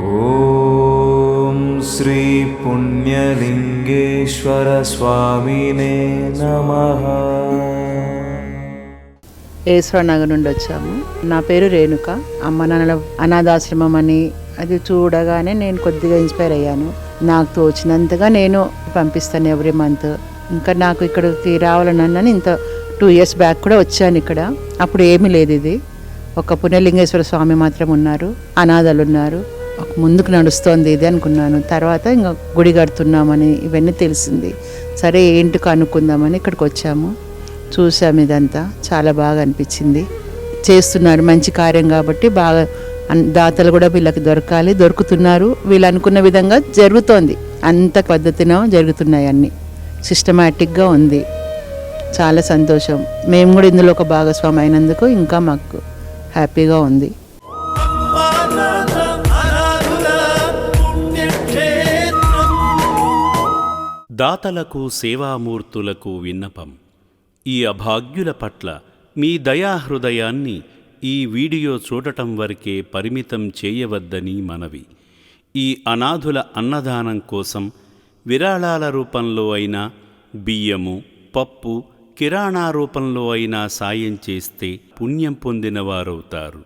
ॐ శ్రీపుణ్యలింగేశ్వరస్వామినే నమ. ఏశ్వరనగర్ నుండి వచ్చాము. నా పేరు రేణుక. అమ్మ నాన్నల అనాథాశ్రమం అని అది చూడగానే నేను కొద్దిగా ఇన్స్పైర్ అయ్యాను. నాకు తోచినంతగా నేను పంపిస్తాను ఎవ్రీ మంత్. ఇంకా నాకు ఇక్కడికి రావాలన్నాను ఇంత టూ ఇయర్స్ బ్యాక్ కూడా వచ్చాను ఇక్కడ. అప్పుడు ఏమీ లేదు ఇది. ఒక పుణ్యలింగేశ్వర స్వామి మాత్రం ఉన్నారు. అనాథలు ఉన్నారు. ముందుకు నడుస్తోంది ఇది అనుకున్నాను. తర్వాత ఇంకా గుడి కడుతున్నామని ఇవన్నీ తెలిసింది. సరే ఏంటి కనుక్కుందామని ఇక్కడికి వచ్చాము. చూసాము ఇదంతా. చాలా బాగా అనిపించింది. చేస్తున్నారు మంచి కార్యం కాబట్టి బాగా దాతలు కూడా వీళ్ళకి దొరకాలి దొరుకుతున్నారు. వీళ్ళు అనుకున్న విధంగా జరుగుతోంది. అంత పద్ధతిన జరుగుతున్నాయి అన్నీ. సిస్టమేటిక్గా ఉంది. చాలా సంతోషం. మేము కూడా ఇందులో ఒక భాగస్వామి అయినందుకు ఇంకా మాకు హ్యాపీగా ఉంది. దాతలకు సేవామూర్తులకు విన్నపం. ఈ అభాగ్యుల పట్ల మీ దయాహృదయాన్ని ఈ వీడియో చూడటం వరకే పరిమితం చేయవద్దని మనవి. ఈ అనాథుల అన్నదానం కోసం విరాళాల రూపంలో అయినా బియ్యము పప్పు కిరాణా రూపంలో అయినా సాయం చేస్తే పుణ్యం పొందిన వారవుతారు